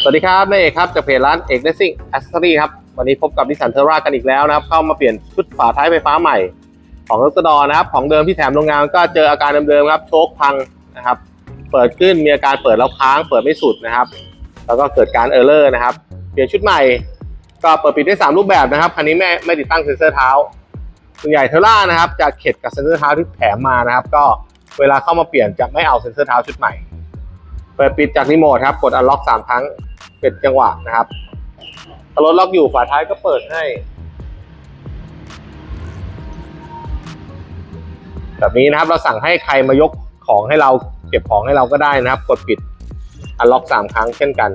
สวัสดีครับนายเอกครับจากเพจร้านเอกเดซิ่งแอสเซอรี่ครับ วันนี้พบกับดิสันเทอร่ากันอีกแล้วนะครับ เข้ามาเปลี่ยนชุดฝาท้ายไฟฟ้าใหม่ ของรถกระดอนะครับ ของเดิมที่แถมโรงงานก็เจออาการเดิมๆครับ โชคพังนะครับ เปิดขึ้นมีอาการเปิดแล้วค้าง เปิดไม่สุดนะครับ แล้วก็เกิดการเออร์เลอร์นะครับ เปลี่ยนชุดใหม่ ก็เปิดปิดได้สามรูปแบบนะครับ คันนี้ไม่ไม่ติดตั้งเซ็นเซอร์เท้าส่วนใหญ่เทอร่านะครับจะเข็ดกับเซ็นเซอร์เท้าที่แถมมานะครับ ก็เวลาเข้ามาเปลี่ยนจะไม่เอาเซ็นเซอร์เท้าชุดใหม่ เปิดปิดจากรีโมทครับ กดอันล็อกสามครั้งเป็นจังหวะนะครับถ้ารถล็อกอยู่ฝาท้ายก็เปิดให้ แบบนี้นะครับเราสั่งให้ใครมายกของให้เราเก็บของให้เราก็ได้นะครับ กดปิดอันล็อกสามครั้งเช่นกัน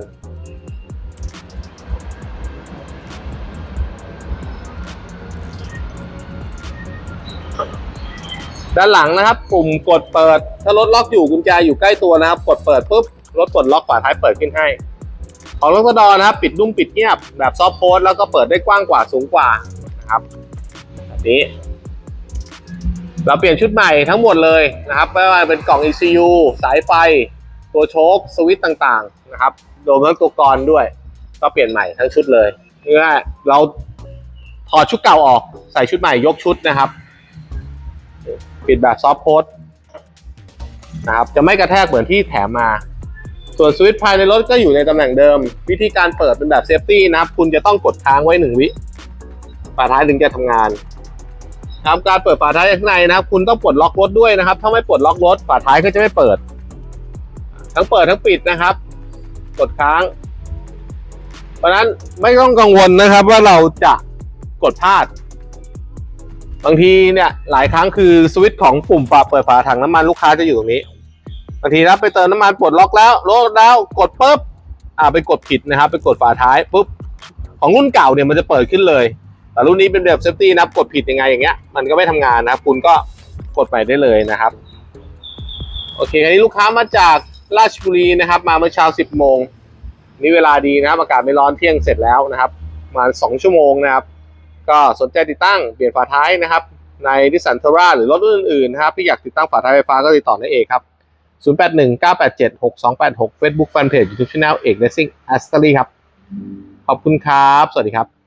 ด้านหลังนะครับ ปุ่มกดเปิด ถ้ารถล็อกอยู่กุญแจอยู่ใกล้ตัวนะครับ กดเปิดปุ๊บรถกดล็อกฝาท้ายเปิดขึ้นให้ ของรถกระดอนะครับ ปิดนุ่มปิดเงียบแบบซอฟต์โพสแล้วก็เปิดได้กว้างกว่าสูงกว่านะครับแบบนี้ เราเปลี่ยนชุดใหม่ทั้งหมดเลยนะครับไม่ว่าเป็นกล่อง ECU สายไฟ ตัวโชคสวิตช์ต่างๆนะครับรวมทั้งตัวกรด้วย ก็เปลี่ยนใหม่ทั้งชุดเลยนี่ว่าเราถอดชุดเก่าออกใส่ชุดใหม่ยกชุดนะครับ ปิดแบบซอฟต์โพสนะครับจะไม่กระแทกเหมือนที่แถมมา ส่วนสวิตช์ภายในรถก็อยู่ในตำแหน่งเดิม วิธีการเปิดเป็นแบบเซฟตี้นะครับ คุณจะต้องกดค้างไว้หนึ่งวิฝาท้ายถึงจะทำงานครับการเปิดฝาท้ายข้างในนะครับ คุณต้องปลดล็อกรถด้วยนะครับ ถ้าไม่ปลดล็อกรถฝาท้ายก็จะไม่เปิด ทั้งเปิดทั้งปิดนะครับ กดค้าง เพราะนั้นไม่ต้องกังวลนะครับว่าเราจะกดพลาด บางทีเนี่ยหลายครั้งคือสวิตช์ของปุ่มฝาเปิดฝาถังน้ำมันลูกค้าจะอยู่ตรงนี้บางทีนะไปเติมน้ำมันปลดล็อกแล้วโลดแล้วกดปุ๊บอ่าไปกดผิดนะครับ ไปกดฝาท้ายปุ๊บของรุ่นเก่าเนี่ยมันจะเปิดขึ้นเลย แต่รุ่นนี้เป็นแบบเซฟตี้นะครับกดผิดยังไงอย่างเงี้ยมันก็ไม่ทำงานนะคุณก็กดไปได้เลยนะครับ โอเคคันนี้ลูกค้ามาจากราชบุรีนะครับ มาเมื่อเช้า 10 โมงนี่เวลาดีนะครับอากาศไม่ร้อนเที่ยงเสร็จแล้วนะครับประมาณ2ชั่วโมงนะครับ ก็สนใจติดตั้งเปลี่ยนฝาท้ายนะครับ ในดิสันเทอร่าหรือรถรุ่นอื่นๆนะครับที่อยากติดตั้งฝาท้ายไฟฟ้าก็ติดต่อในเอกครับ 0819876286 Facebook Fanpage YouTube Channel เอก Racing a s t e r y ครับ ขอบคุณครับ สวัสดีครับ